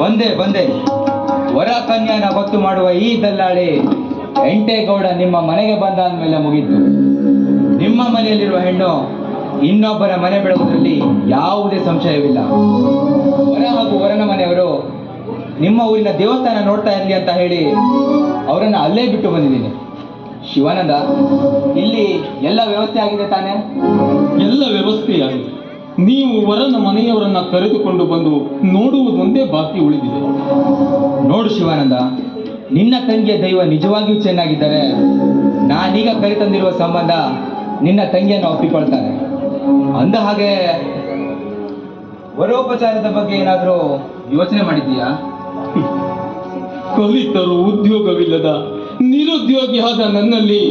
ಬಂದೆ ಬಂದೆ. ವರ ಕನ್ಯಾನ ಗೊತ್ತು ಮಾಡುವ ಈ ದಲ್ಲಾಳಿ ಎಂಟೇಗೌಡ ನಿಮ್ಮ ಮನೆಗೆ ಬಂದ ಅಂದಮೇಲೆ ಮುಗಿತು. ನಿಮ್ಮ ಮನೆಯಲ್ಲಿರುವ ಹೆಣ್ಣು ಇನ್ನೊಬ್ಬರ ಮನೆ ಬೆಳಗುವುದರಲ್ಲಿ ಯಾವುದೇ ಸಂಶಯವಿಲ್ಲ. ವರ ಹಾಗೂ ವರನ ಮನೆಯವರು ನಿಮ್ಮ ಊರಿನ ದೇವಸ್ಥಾನ ನೋಡ್ತಾ ಇರಲಿ ಅಂತ ಹೇಳಿ ಅವರನ್ನು ಅಲ್ಲೇ ಬಿಟ್ಟು ಬಂದಿದ್ದೀನಿ. ಶಿವಾನಂದ, ಇಲ್ಲಿ ಎಲ್ಲ ವ್ಯವಸ್ಥೆ ಆಗಿದೆ ತಾನೇ? ಎಲ್ಲ ವ್ಯವಸ್ಥೆಯಾಗಿದೆ ನೀವು ವರನ ಮನೆಯವರನ್ನ ಕರೆದುಕೊಂಡು ಬಂದು ನೋಡುವುದೊಂದೇ ಬಾಕಿ ಉಳಿದಿದೆ. ನೋಡು ಶಿವಾನಂದ ನಿನ್ನ ತಂಗಿಯ ದೈವ ನಿಜವಾಗಿಯೂ ಚೆನ್ನಾಗಿದ್ದಾರೆ ನಾನೀಗ ಕರೆತಂದಿರುವ ಸಂಬಂಧ ನಿನ್ನ ತಂಗಿಯನ್ನು ಒಪ್ಪಿಕೊಳ್ತಾರೆ ಅಂದ ಹಾಗೆ ವರೋಪಚಾರದ ಬಗ್ಗೆ ಏನಾದರೂ ಯೋಚನೆ ಮಾಡಿದ್ದೀಯಾ? ಕಲಿತರು ಉದ್ಯೋಗವಿಲ್ಲದ ನಿರುದ್ಯೋಗಿ ಆದ ನನ್ನಲ್ಲಿ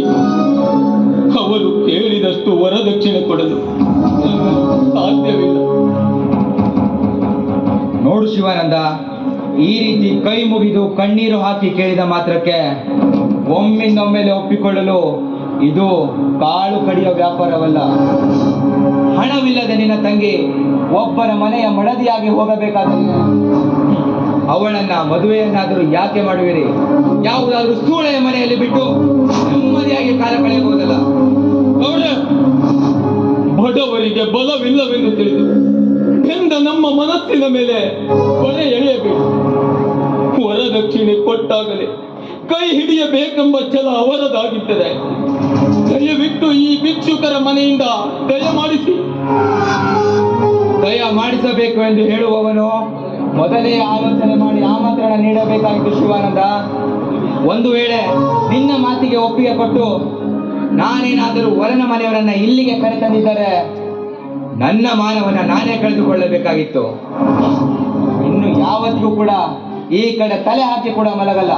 ಅವರು ಕೇಳಿದಷ್ಟು ವರದಕ್ಷಿಣೆ ಕೊಡಲು ನೋಡು ಶಿವಾನಂದ. ಈ ರೀತಿ ಕೈ ಮುಗಿದು ಕಣ್ಣೀರು ಹಾಕಿ ಕೇಳಿದ ಮಾತ್ರಕ್ಕೆ ಒಮ್ಮಿಂದೊಮ್ಮೆಲೆ ಒಪ್ಪಿಕೊಳ್ಳಲು ಇದು ಕಾಳು ಕಡಿಯ ವ್ಯಾಪಾರವಲ್ಲ. ಹಣವಿಲ್ಲದೆ ನಿನ್ನ ತಂಗಿ ಒಬ್ಬರ ಮನೆಯ ಮಡದಿಯಾಗಿ ಹೋಗಬೇಕಾದ ಅವಳನ್ನ ಮದುವೆಯನ್ನಾದರೂ ಯಾಕೆ ಮಾಡುವಿರಿ? ಯಾವುದಾದ್ರೂ ಸೂಳೆಯ ಮನೆಯಲ್ಲಿ ಬಿಟ್ಟು ನೆಮ್ಮದಿಯಾಗಿ ಕಾಲ ಕಳೆಯಬಹುದಲ್ಲ? ಬಡವರಿಗೆ ಬಲವಿಲ್ಲವೆಂದು ತಿಳಿದು ನಮ್ಮ ಮೇಲೆ ಕೊಲೆ ಎಳೆಯಬೇಕು. ವರದಕ್ಷಿಣೆ ಕೊಟ್ಟಾಗಲೇ ಕೈ ಹಿಡಿಯಬೇಕೆಂಬ ಛಲ ಅವರದಾಗಿದ್ದರೆ ದಯವಿಟ್ಟು ಈ ಭಿಕ್ಷುಕರ ಮನೆಯಿಂದ ದಯ ಮಾಡಿಸಿ. ದಯ ಮಾಡಿಸಬೇಕು ಎಂದು ಹೇಳುವವನು ಮೊದಲೇ ಆಲೋಚನೆ ಮಾಡಿ ಆಮಂತ್ರಣ ನೀಡಬೇಕಾಗಿತ್ತು ಶಿವಾನಂದ. ಒಂದು ವೇಳೆ ನಿನ್ನ ಮಾತಿಗೆ ಒಪ್ಪಿಗೆ ಕೊಟ್ಟು ನಾನೇನಾದರೂ ವರನ ಮನೆಯವರನ್ನ ಇಲ್ಲಿಗೆ ಕರೆತಂದಿದ್ದರೆ ನನ್ನ ಮಾನವನ ನಾನೇ ಕಳೆದುಕೊಳ್ಳಬೇಕಾಗಿತ್ತು. ಇನ್ನು ಯಾವತ್ತಿಗೂ ಕೂಡ ಈ ಕಡೆ ತಲೆ ಹಾಕಿ ಕೂಡ ಮಲಗಲ್ಲ.